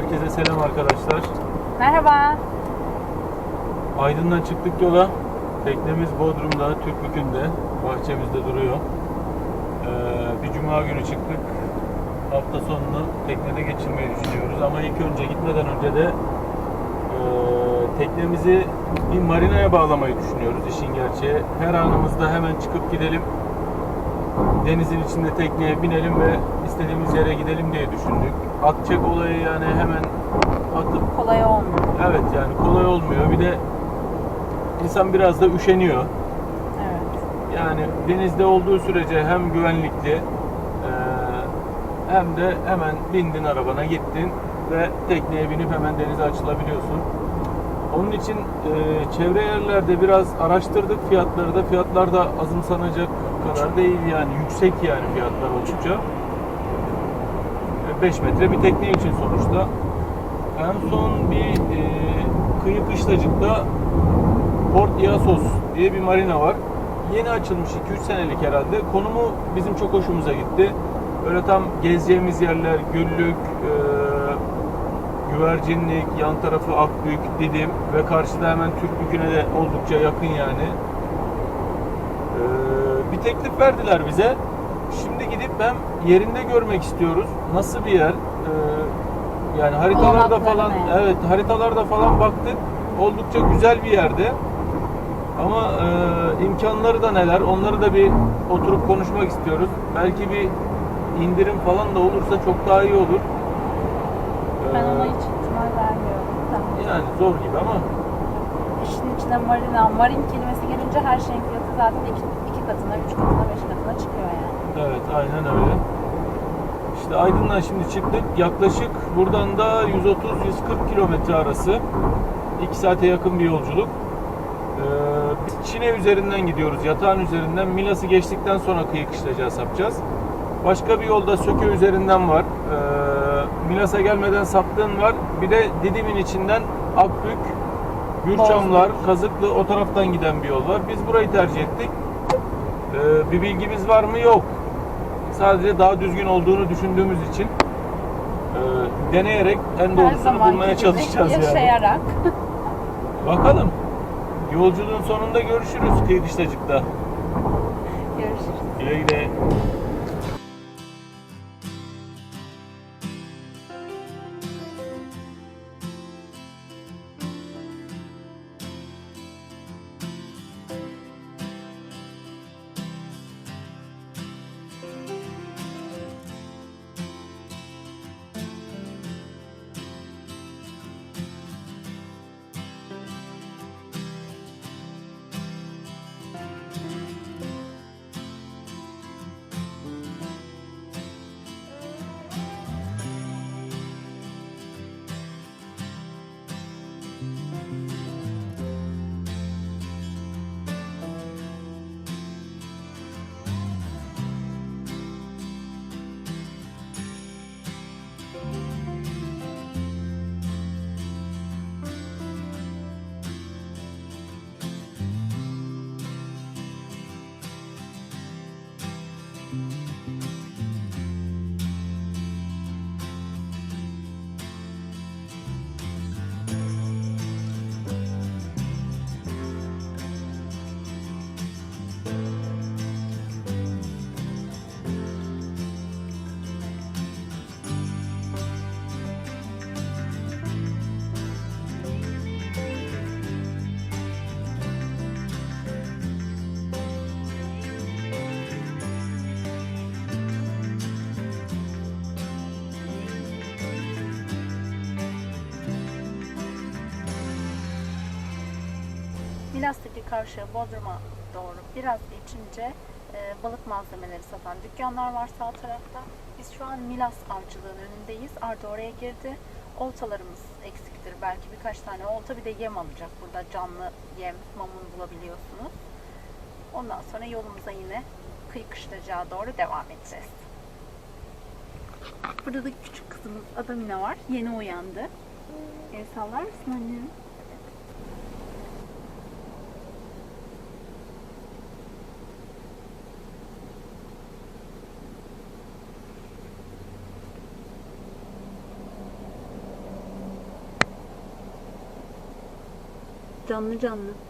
Herkese selam arkadaşlar. Merhaba. Aydın'dan çıktık yola. Teknemiz Bodrum'da, Türkbükü'nde, bahçemizde duruyor. Ee, bir cuma günü çıktık. Hafta sonunu teknede geçirmeyi düşünüyoruz. Ama ilk önce gitmeden önce de e, teknemizi bir marinaya bağlamayı düşünüyoruz işin gerçeği. Her anımızda hemen çıkıp gidelim. Denizin içinde tekneye binelim ve istediğimiz yere gidelim diye düşündük. Atacak olayı yani hemen atıp Kolay olmuyor. Evet yani kolay olmuyor. Bir de insan biraz da üşeniyor. Evet. Yani denizde olduğu sürece hem güvenlikli eee, hem de hemen bindin arabana gittin ve tekneye binip hemen denize açılabiliyorsun. Onun için eee, çevre yerlerde biraz araştırdık fiyatları da. Fiyatlar da azımsanacak kadar değil yani yüksek yani fiyatlar oldukça. 5 metre bir tekne için sonuçta. En son bir e, kıyı kışlacıkta Port Iasos diye bir marina var. Yeni açılmış 2-3 senelik herhalde. Konumu bizim çok hoşumuza gitti. Böyle tam gezeceğimiz yerler, Güllük, e, Güvercinlik, yan tarafı Akbük, Didim ve karşıda hemen Türkbükü'ne de oldukça yakın yani. E, bir teklif verdiler bize. Şimdi gidip hem yerinde görmek istiyoruz. Nasıl bir yer? E, yani haritalarda falan evet haritalarda falan baktık. Oldukça güzel bir yerde. Ama e, imkanları da neler? Onları da bir oturup konuşmak istiyoruz. Belki bir indirim falan da olursa çok daha iyi olur. Ben ona hiç ihtimal vermiyorum. Tamam. yani zor gibi ama İşin içine marina, marin kelimesi gelince her şeyin fiyatı zaten iki, iki katına, üç katına, beş katına çıkıyor yani. evet aynen öyle. İşte Aydın'dan şimdi çıktık. Yaklaşık buradan da 130-140 kilometre arası. 2 saate yakın bir yolculuk. Ee, biz Çin'e üzerinden gidiyoruz. Yatağın üzerinden. Milas'ı geçtikten sonra kıyı kışlacağı sapacağız. Başka bir yolda Söke üzerinden var. Ee, Milas'a gelmeden saptığın var. Bir de Didim'in içinden Akbük, Gürçamlar, Kazıklı o taraftan giden bir yol var. Biz burayı tercih ettik. Ee, bir bilgimiz var mı? Yok. Sadece daha düzgün olduğunu düşündüğümüz için e, deneyerek en doğrusunu bulmaya çalışacağız yani. yaşayarak. Bakalım. Yolculuğun sonunda görüşürüz kıyı kışlacıkta. Görüşürüz. Güle güle. Milas'taki karşı Bodrum'a doğru biraz geçince e, balık malzemeleri satan dükkanlar var sağ tarafta. Biz şu an Milas avcılığın önündeyiz. Arda oraya girdi. Oltalarımız eksiktir. Belki birkaç tane olta bir de yem alacak. Burada canlı yem, mamun bulabiliyorsunuz. Ondan sonra yolumuza yine kıyı kışlacağı doğru devam edeceğiz. Burada da küçük kızımız Adamina var. Yeni uyandı. El sallar mısın annem? Canlı canlı.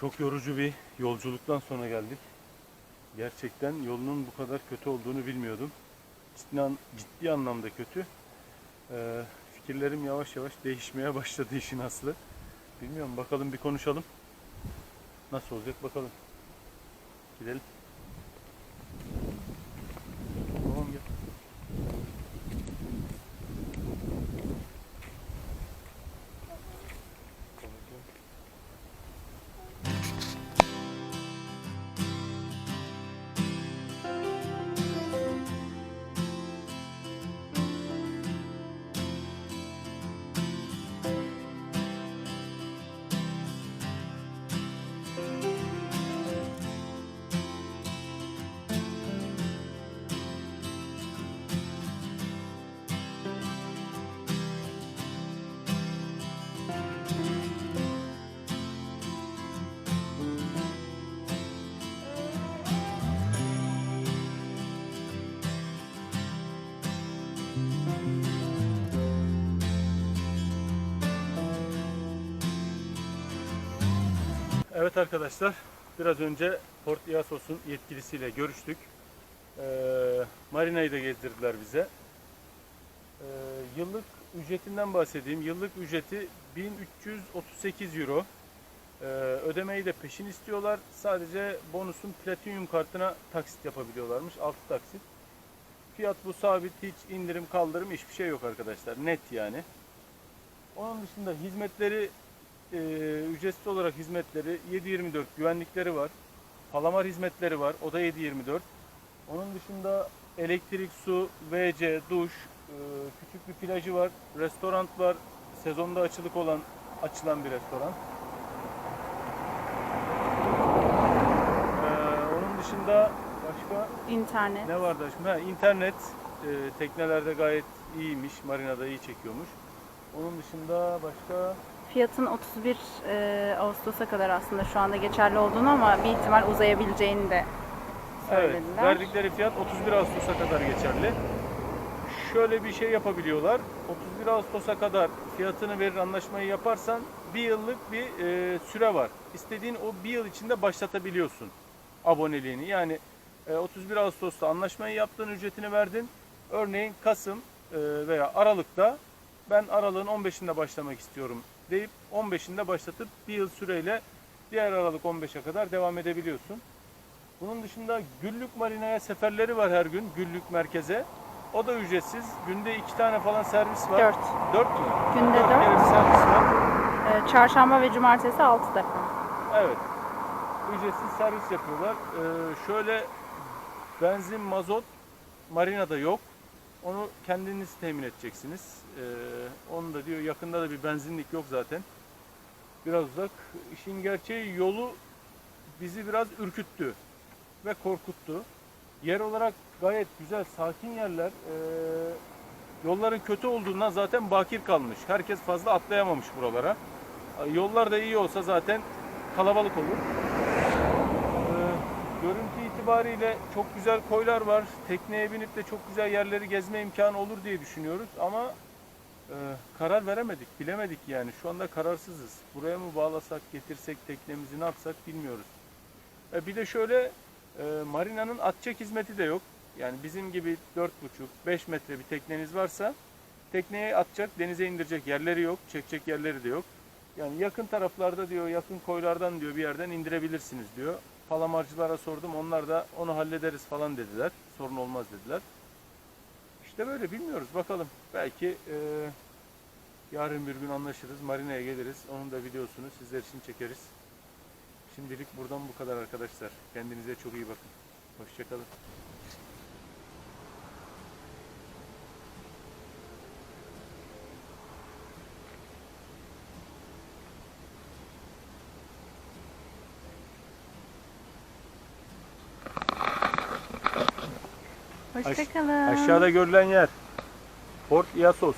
Çok yorucu bir yolculuktan sonra geldik. Gerçekten yolunun bu kadar kötü olduğunu bilmiyordum. Ciddi, an- ciddi anlamda kötü. Ee, fikirlerim yavaş yavaş değişmeye başladı işin aslı. Bilmiyorum bakalım bir konuşalım. Nasıl olacak bakalım. Gidelim. Evet arkadaşlar, biraz önce Port Iasos'un yetkilisiyle görüştük. Ee, marinayı da gezdirdiler bize. Ee, yıllık ücretinden bahsedeyim. Yıllık ücreti 1338 euro. Ee, ödemeyi de peşin istiyorlar. Sadece bonusun platinum kartına taksit yapabiliyorlarmış. 6 taksit. Fiyat bu sabit. Hiç indirim kaldırım hiçbir şey yok arkadaşlar. Net yani. Onun dışında hizmetleri e, ücretsiz olarak hizmetleri 7.24 güvenlikleri var. Palamar hizmetleri var. O da 7.24. Onun dışında elektrik, su, WC, duş, e, küçük bir plajı var. Restoran var. Sezonda açılık olan açılan bir restoran. Ee, onun dışında başka İnternet. ne vardı aşkım? Ha, internet e, teknelerde gayet iyiymiş. Marinada iyi çekiyormuş. Onun dışında başka Fiyatın 31 e, Ağustos'a kadar aslında şu anda geçerli olduğunu ama bir ihtimal uzayabileceğini de Evet, söylediler. verdikleri fiyat 31 Ağustos'a kadar geçerli. Şöyle bir şey yapabiliyorlar. 31 Ağustos'a kadar fiyatını verir anlaşmayı yaparsan bir yıllık bir e, süre var. İstediğin o bir yıl içinde başlatabiliyorsun aboneliğini. Yani e, 31 Ağustos'ta anlaşmayı yaptın, ücretini verdin. Örneğin Kasım e, veya Aralık'ta ben Aralık'ın 15'inde başlamak istiyorum deyip 15'inde başlatıp bir yıl süreyle diğer Aralık 15'e kadar devam edebiliyorsun. Bunun dışında Güllük Marina'ya seferleri var her gün Güllük merkeze. O da ücretsiz. Günde iki tane falan servis var. 4. Dört mü? Günde Dört dört. kere bir servis var. E, çarşamba ve cumartesi 6 defa. Evet. Ücretsiz servis yapıyorlar. Ee, şöyle benzin, mazot marinada yok. Onu kendiniz temin edeceksiniz. Ee, onu da diyor yakında da bir benzinlik yok zaten. biraz uzak. İşin gerçeği yolu bizi biraz ürküttü ve korkuttu. Yer olarak gayet güzel, sakin yerler. Ee, yolların kötü olduğundan zaten bakir kalmış. Herkes fazla atlayamamış buralara. Yollar da iyi olsa zaten kalabalık olur. İtibariyle çok güzel koylar var. Tekneye binip de çok güzel yerleri gezme imkanı olur diye düşünüyoruz ama e, karar veremedik, bilemedik yani. Şu anda kararsızız. Buraya mı bağlasak, getirsek teknemizi ne yapsak bilmiyoruz. E, bir de şöyle e, marinanın at çek hizmeti de yok. Yani bizim gibi 4,5-5 metre bir tekneniz varsa tekneye atacak, denize indirecek yerleri yok, çekecek yerleri de yok. Yani yakın taraflarda diyor, yakın koylardan diyor bir yerden indirebilirsiniz diyor. Palamarcılara sordum, onlar da onu hallederiz falan dediler. Sorun olmaz dediler. İşte böyle bilmiyoruz bakalım. Belki e, yarın bir gün anlaşırız, marinaya geliriz. Onun da videosunu sizler için çekeriz. Şimdilik buradan bu kadar arkadaşlar. Kendinize çok iyi bakın. Hoşçakalın. Hoşçakalın. Aşağıda görülen yer Port Iasos.